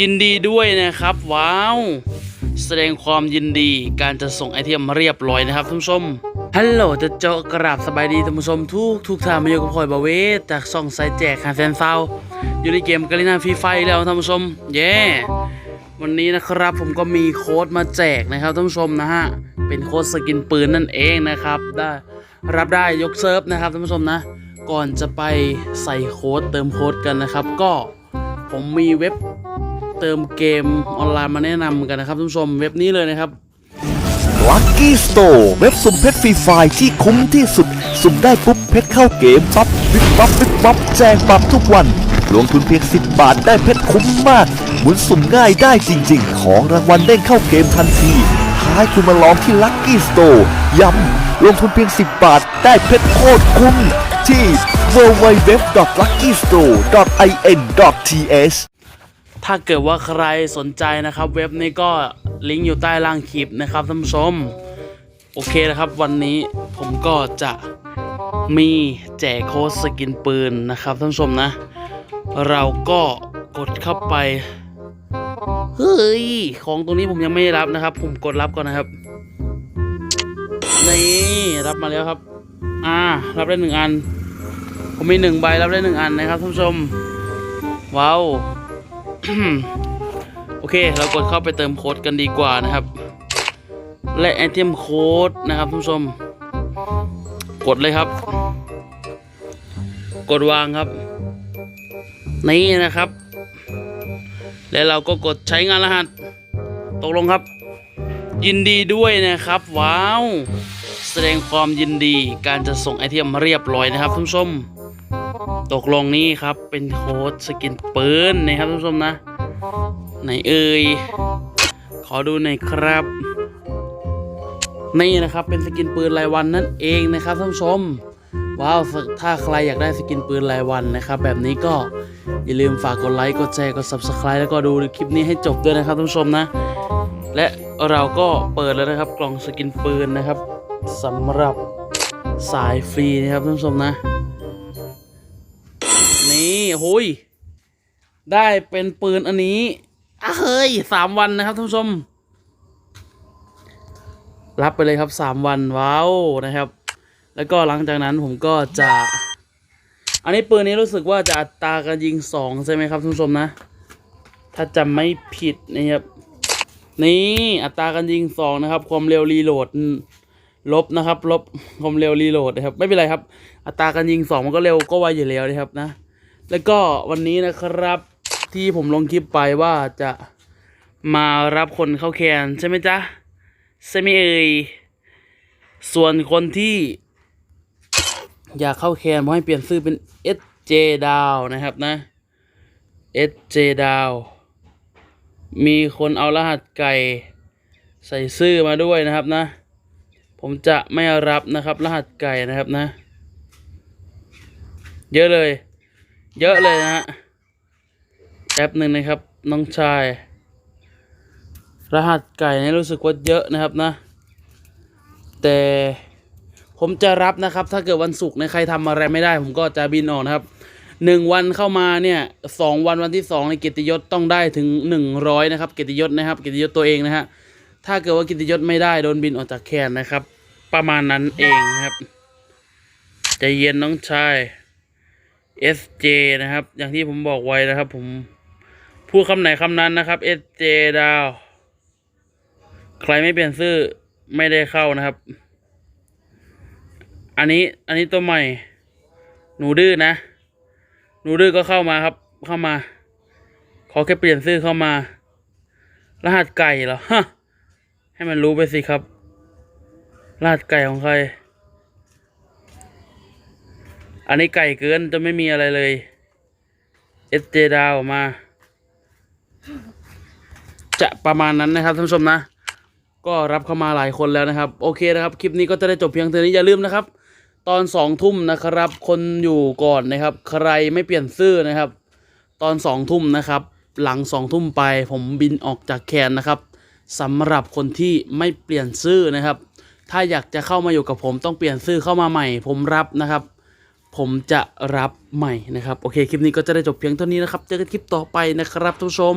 ยินดีด้วยนะครับ ว้าว แสดงความยินดีการจะส่งไอเทมเรียบร้อยนะครับท่านผู้ชมฮัลโหลจะเจาะกราบสบายดีท่านผู้ชมทุกทุกท่านมาอยู่กับพลอยบาเวสจากซ่องไซแจกหาแฟนซาวอยู่ในเกมกาลินาฟรีไฟแล้วท่านผู้ชม เย้วันนี้นะครับผมก็มีโค้ดมาแจกนะครับท่านผู้ชมนะฮะเป็นโค้ดสกินปืนนั่นเองนะครับ ได้รับได้ยกเซิร์ฟนะครับท่านผู้ชมนะ ก่อนจะไปใส่โค้ดเติมโค้ดกันนะครับ ก็ผมมีเว็บ เติมเกมออนไลน์มาแนะนำกันนะครับท่านผู้ชมเว็บนี้เลยนะครับ Lucky Store เว็บสุ่มเพชรฟรีไฟล์ที่คุ้มที่สุด สุ่มได้ปุ๊บเพชรเข้าเกมปั๊บวิบปั๊บวิบปั๊บแจกปั๊บทุกวัน ลงทุนเพียง 10 บาทได้เพชรคุ้มมากหมุนสุ่มง่ายได้จริง ๆ ของรางวัลเด้งเข้าเกมทันทีท้ายคุณมาลองที่ Lucky Store ย้ำลงทุนเพียง 10 บาทได้เพชรโคตรคุ้มที่ www.luckystore.in.th ถ้าเกิดว่าใครสนใจนะครับ เว็บนี้ก็ลิงก์อยู่ใต้ล่างคลิปนะครับท่านผู้ชม โอเคนะครับ วันนี้ผมก็จะมีแจกโค้ดสกินปืนนะครับท่านผู้ชมนะ เราก็กดเข้าไปเฮ้ยของตรงนี้ผมยังไม่รับนะครับ ผมกดรับก่อนนะครับนี่รับมาแล้วครับ อ่า รับได้หนึ่งอัน ผมมีหนึ่งใบรับได้หนึ่งอันนะครับท่านผู้ชม ว้าว โอเค เรากดเข้าไปเติมโค้ดกันดีกว่านะครับ และไอเทมโค้ดนะครับท่านผู้ชม กดเลยครับ กดวางครับ นี่นะครับ และเราก็กดใช้งานรหัส ตกลงครับ ยินดีด้วยนะครับ ว้าว แสดงความยินดีการจะส่งไอเทมเรียบร้อยนะครับท่านผู้ชม ตกลงนี่ครับเป็นโค้ดสกินปืนนะครับท่านผู้ชมนะ ไหนเอ่ยขอดูหน่อยครับ นี่นะครับเป็นสกินปืนรายวันนั่นเองนะครับท่านผู้ชมว้าวถ้าใครอยากได้สกินปืนรายวันนะครับ แบบนี้ก็อย่าลืมฝากกดไลค์กดแชร์กด subscribe แล้วก็ดูคลิปนี้ให้จบด้วยนะครับท่านผู้ชมนะ และเราก็เปิดแล้วนะครับกล่องสกินปืนนะครับสำหรับสายฟรีนะครับท่านผู้ชมนะ โอ้ยได้เป็นปืนอันนี้อะเฮ้ยสามวันนะครับท่านผู้ชม รับไปเลยครับสามวันว้าวนะครับ แล้วก็หลังจากนั้นผมก็จะ อันนี้ปืนนี้รู้สึกว่าจะอัตราการยิงสองใช่ไหมครับท่านผู้ชมนะ ถ้าจำไม่ผิดนะครับนี่อัตราการยิงสองนะครับ ความเร็วรีโหลดลบนะครับ ลบความเร็วรีโหลดนะครับ ไม่เป็นไรครับ อัตราการยิงสองมันก็เร็วก็ไวอยู่แล้วนะครับนะ แล้วก็วันนี้นะครับที่ผมลงคลิปไปว่าจะมารับคนเข้าแคนใช่ไหมจ๊ะใช่ไหมเอ่ยส่วนคนที่ อยากเข้าแคนผมให้เปลี่ยนชื่อเป็น SJ ดาวนะครับนะ SJ ดาวมีคนเอารหัสไก่ใส่ซื่อมาด้วยนะครับนะ ผมจะไม่รับนะครับ รหัสไก่นะครับนะ เยอะเลย เยอะเลยนะฮะแป๊บหนึ่งนะครับ น้องชาย รหัสไก่นี่รู้สึกว่าเยอะนะครับนะ แต่ผมจะรับนะครับ ถ้าเกิดวันศุกร์ในใครทำอะไรไม่ได้ ผมก็จะบินออกนะครับหนึ่งวันเข้ามาเนี่ยสองวันวันที่สองในกียรติยศต้องได้ถึงหนึ่งร้อยนะครับกียรติยศนะครับกียรติยศตัวเองนะฮะถ้าเกิดว่ากียรติยศไม่ได้โดนบินออกจากแคนนะครับ ประมาณนั้นเองนะครับใจเย็นน้องชาย SJ นะครับ อย่างที่ผมบอกไว้นะครับ ผมพูดคำไหนคำนั้นนะครับ SJ ดาว ใครไม่เปลี่ยนชื่อไม่ได้เข้านะครับ อันนี้อันนี้ตัวใหม่ หนูดื้อนะ หนูดื้อก็เข้ามาครับ เข้ามา ขอแค่เปลี่ยนชื่อเข้ามา รหัสไก่เหรอฮะให้มันรู้ไปสิครับ รหัสไก่ของใคร อันนี้ไก่เกินจะไม่มีอะไรเลย SJ ดาวมา จะประมาณนั้นนะครับท่านผู้ชมนะ ก็รับเข้ามาหลายคนแล้วนะครับ โอเคนะครับ คลิปนี้ก็จะได้จบเพียงเท่านี้อย่าลืมนะครับ ตอนสองทุ่มนะครับ คนอยู่ก่อนนะครับ ใครไม่เปลี่ยนซื่อนะครับ ตอนสองทุ่มนะครับ หลังสองทุ่มไปผมบินออกจากแคนนะครับสำหรับคนที่ไม่เปลี่ยนซื่อนะครับ ถ้าอยากจะเข้ามาอยู่กับผมต้องเปลี่ยนซื่อเข้ามาใหม่ ผมรับนะครับ ผมจะรับใหม่นะครับ โอเค คลิปนี้ก็จะได้จบเพียงเท่านี้นะครับ เจอกันคลิปต่อไปนะครับท่านผู้ชม